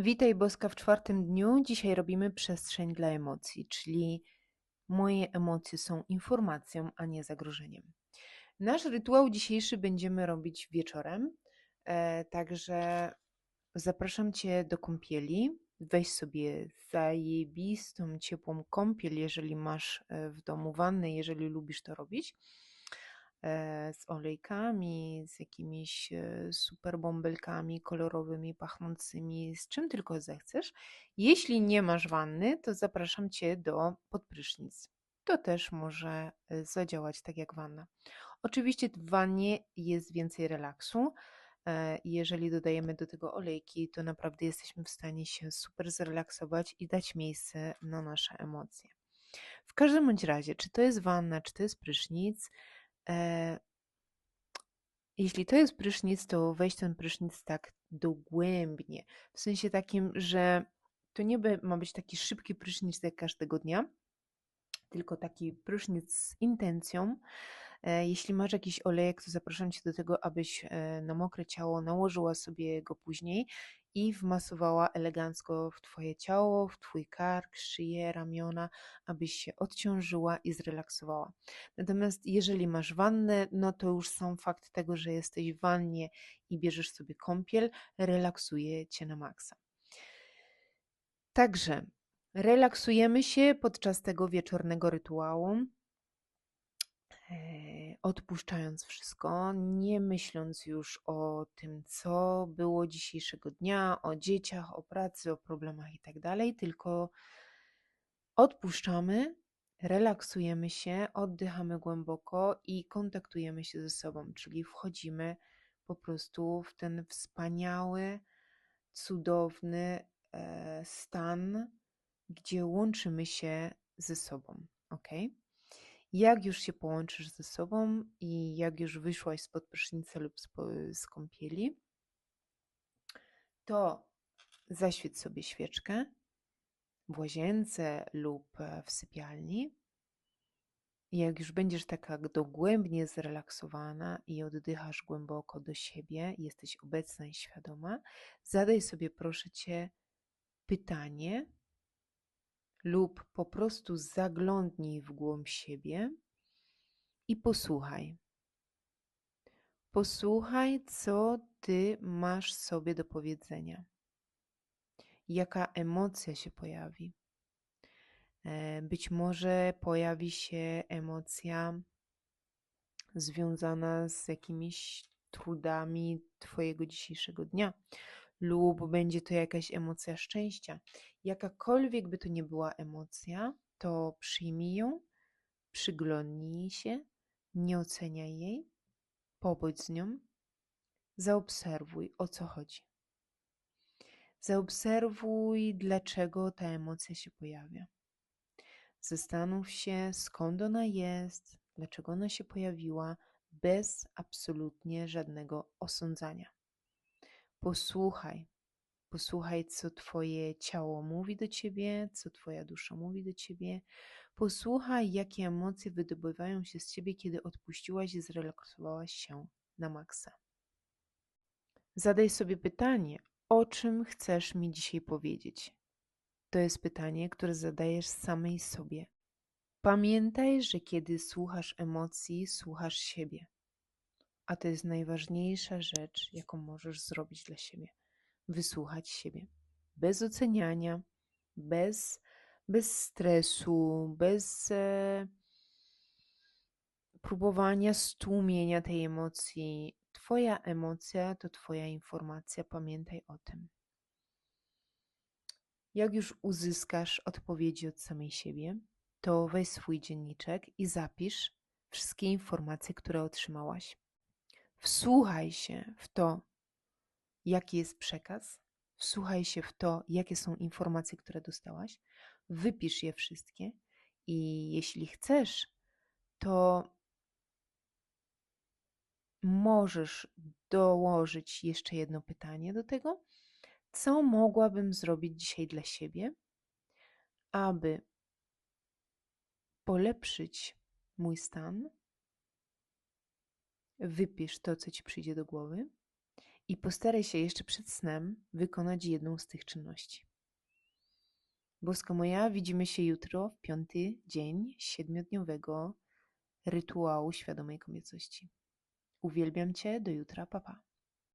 Witaj Boska w czwartym dniu. Dzisiaj robimy przestrzeń dla emocji, czyli moje emocje są informacją, a nie zagrożeniem. Nasz rytuał dzisiejszy będziemy robić wieczorem, e, także zapraszam Cię do kąpieli. Weź sobie zajebistą, ciepłą kąpiel, jeżeli masz e, w domu wannę, jeżeli lubisz to robić. E, z olejkami, z jakimiś e, super bąbelkami kolorowymi, pachnącymi, z czym tylko zechcesz. Jeśli nie masz wanny, to zapraszam Cię do podprysznic. To też może e, zadziałać tak jak wanna. Oczywiście w wannie jest więcej relaksu. Jeżeli dodajemy do tego olejki, to naprawdę jesteśmy w stanie się super zrelaksować i dać miejsce na nasze emocje. W każdym bądź razie, czy to jest wanna, czy to jest prysznic, E, jeśli to jest prysznic, to weź ten prysznic tak dogłębnie. W sensie takim, że to nie ma być taki szybki prysznic jak każdego dnia, tylko taki prysznic z intencją, jeśli masz jakiś olejek, to zapraszam Cię do tego, abyś e, na mokre ciało nałożyła sobie go później i wmasowała elegancko w Twoje ciało, w Twój kark, szyję, ramiona, abyś się odciążyła i zrelaksowała. Natomiast jeżeli masz wannę, no to już sam fakt tego, że jesteś w wannie i bierzesz sobie kąpiel, relaksuje Cię na maksa. Także relaksujemy się podczas tego wieczornego rytuału. Odpuszczając wszystko, nie myśląc już o tym, co było dzisiejszego dnia, o dzieciach, o pracy, o problemach i tak tylko odpuszczamy, relaksujemy się, oddychamy głęboko i kontaktujemy się ze sobą, czyli wchodzimy po prostu w ten wspaniały, cudowny e, stan, gdzie łączymy się ze sobą. ok? Jak już się połączysz ze sobą i jak już wyszłaś spod prysznica lub z kąpieli, to zaświeć sobie świeczkę w łazience lub e, w sypialni. Jak już będziesz taka dogłębnie zrelaksowana i oddychasz głęboko do siebie, jesteś obecna i świadoma, zadaj sobie proszę cię pytanie, lub po prostu zaglądnij w głąb siebie i posłuchaj. Posłuchaj, co ty masz sobie do powiedzenia. Jaka emocja się pojawi. E, być może pojawi się emocja związana z jakimiś trudami Twojego dzisiejszego dnia, lub będzie to jakaś emocja szczęścia. Jakakolwiek by to nie była emocja, to przyjmij ją, przyglądnij się, nie oceniaj jej, pobądź z nią, zaobserwuj o co chodzi. Zaobserwuj, dlaczego ta emocja się pojawia. Zastanów się, skąd ona jest, dlaczego ona się pojawiła, bez absolutnie żadnego osądzania. Posłuchaj. Posłuchaj, co Twoje ciało mówi do Ciebie, co Twoja dusza mówi do Ciebie. Posłuchaj, jakie emocje wydobywają się z Ciebie, kiedy odpuściłaś i zrelaksowałaś się na maksa. Zadaj sobie pytanie, o czym chcesz mi dzisiaj powiedzieć? To jest pytanie, które zadajesz samej sobie. Pamiętaj, że kiedy słuchasz emocji, słuchasz siebie a to jest najważniejsza rzecz, jaką możesz zrobić dla siebie. Wysłuchać siebie. Bez oceniania, bez, bez stresu, bez e, próbowania stłumienia tej emocji. Twoja emocja to Twoja informacja, pamiętaj o tym. Jak już uzyskasz odpowiedzi od samej siebie, to weź swój dzienniczek i zapisz wszystkie informacje, które otrzymałaś. Wsłuchaj się w to, jaki jest przekaz, wsłuchaj się w to, jakie są informacje, które dostałaś, wypisz je wszystkie i jeśli chcesz, to możesz dołożyć jeszcze jedno pytanie do tego, co mogłabym zrobić dzisiaj dla siebie, aby polepszyć mój stan, wypisz to, co ci przyjdzie do głowy i postaraj się jeszcze przed snem wykonać jedną z tych czynności. Boska moja, widzimy się jutro w piąty dzień siedmiodniowego rytuału świadomej kobiecości. Uwielbiam Cię, do jutra, papa.